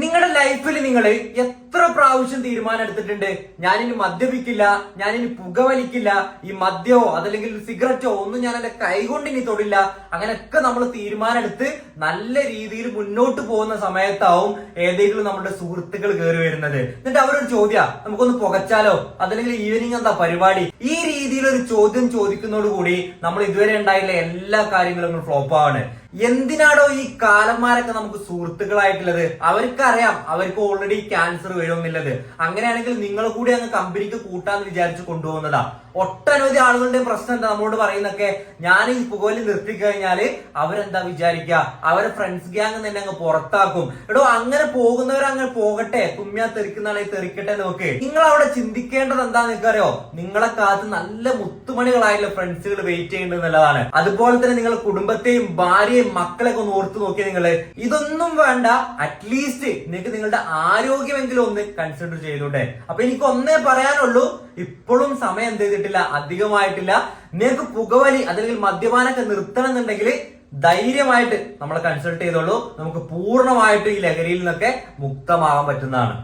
നിങ്ങളുടെ ലൈഫിൽ നിങ്ങൾ എത്ര പ്രാവശ്യം തീരുമാനം എടുത്തിട്ടുണ്ട്? ഞാനിനി മദ്യപിക്കില്ല ഞാനിനി പുകവലിക്കില്ല ഈ മദ്യമോ അതല്ലെങ്കിൽ സിഗരറ്റോ ഒന്നും ഞാൻ എന്റെ കൈകൊണ്ട് ഇനി തൊടില്ല. അങ്ങനെയൊക്കെ നമ്മൾ തീരുമാനം എടുത്ത് നല്ല രീതിയിൽ മുന്നോട്ട് പോകുന്ന സമയത്താവും ഏതെങ്കിലും നമ്മുടെ സുഹൃത്തുക്കൾ കയറി വരുന്നത്. എന്നിട്ട് അവരൊരു ചോദ്യ നമുക്കൊന്ന് പുകച്ചാലോ? അതല്ലെങ്കിൽ ഈവനിങ് എന്താ പരിപാടി? ഈ രീതിയിൽ ഒരു ചോദ്യം ചോദിക്കുന്നതോടുകൂടി നമ്മൾ ഇതുവരെ ഉണ്ടായിട്ടുള്ള എല്ലാ കാര്യങ്ങളും ഫ്ലോപ്പ് ആണ്. എന്തിനാടോ ഈ കാലന്മാരൊക്കെ നമുക്ക് സുഹൃത്തുക്കളായിട്ടുള്ളത്? അവർക്കറിയാം അവർക്ക് ഓൾറെഡി ക്യാൻസർ വരുമെന്നുള്ളത്. അങ്ങനെയാണെങ്കിൽ നിങ്ങൾ കൂടി അങ്ങ് കമ്പനിക്ക് കൂട്ടാന്ന് വിചാരിച്ച് കൊണ്ടുപോകുന്നതാ. ഒട്ടനവധി ആളുകളുടെ പ്രശ്നം എന്താ നമ്മളോട് പറയുന്നൊക്കെ ഞാൻ ഈ പുകവലി നിർത്തി കഴിഞ്ഞാൽ അവരെന്താ വിചാരിക്കുക അവരെ ഫ്രണ്ട്സ് ഗ്യാങ് തന്നെ അങ്ങ് പുറത്താക്കും. എടോ അങ്ങനെ പോകുന്നവർ അങ്ങനെ പോകട്ടെ. തുമ്മിയാ തെറിക്കുന്നതാണെങ്കിൽ തെറിക്കട്ടെ നോക്ക്. നിങ്ങൾ അവിടെ ചിന്തിക്കേണ്ടത് എന്താ നിങ്ങൾക്കറിയോ? നിങ്ങളെ കാത്ത് നല്ല മുത്തുമണികളായിട്ടുള്ള ഫ്രണ്ട്സുകൾ വെയിറ്റ് ചെയ്യേണ്ടത് എന്നുള്ളതാണ്. അതുപോലെ തന്നെ നിങ്ങൾ കുടുംബത്തെയും ഭാര്യയും മക്കളെയൊക്കെ ഒന്ന് ഓർത്ത് നോക്കിയാൽ നിങ്ങൾ. ഇതൊന്നും വേണ്ട. അറ്റ്ലീസ്റ്റ് നിങ്ങൾക്ക് നിങ്ങളുടെ ആരോഗ്യമെങ്കിലും ഒന്ന് കൺസിഡർ ചെയ്തൂടെ. അപ്പൊ എനിക്ക് ഒന്നേ പറയാനുള്ളൂ ഇപ്പോഴും സമയം എന്ത് ചെയ്തിട്ടില്ല? അധികമായിട്ടില്ല. നിങ്ങൾക്ക് പുകവലി അല്ലെങ്കിൽ മദ്യപാനൊക്കെ നിർത്തണം എന്നുണ്ടെങ്കിൽ ധൈര്യമായിട്ട് നമ്മളെ കൺസൾട്ട് ചെയ്തോളൂ. നമുക്ക് പൂർണമായിട്ട് ഈ ലഹരിയിൽ നിന്നൊക്കെ മുക്തമാകാൻ പറ്റുന്നതാണ്.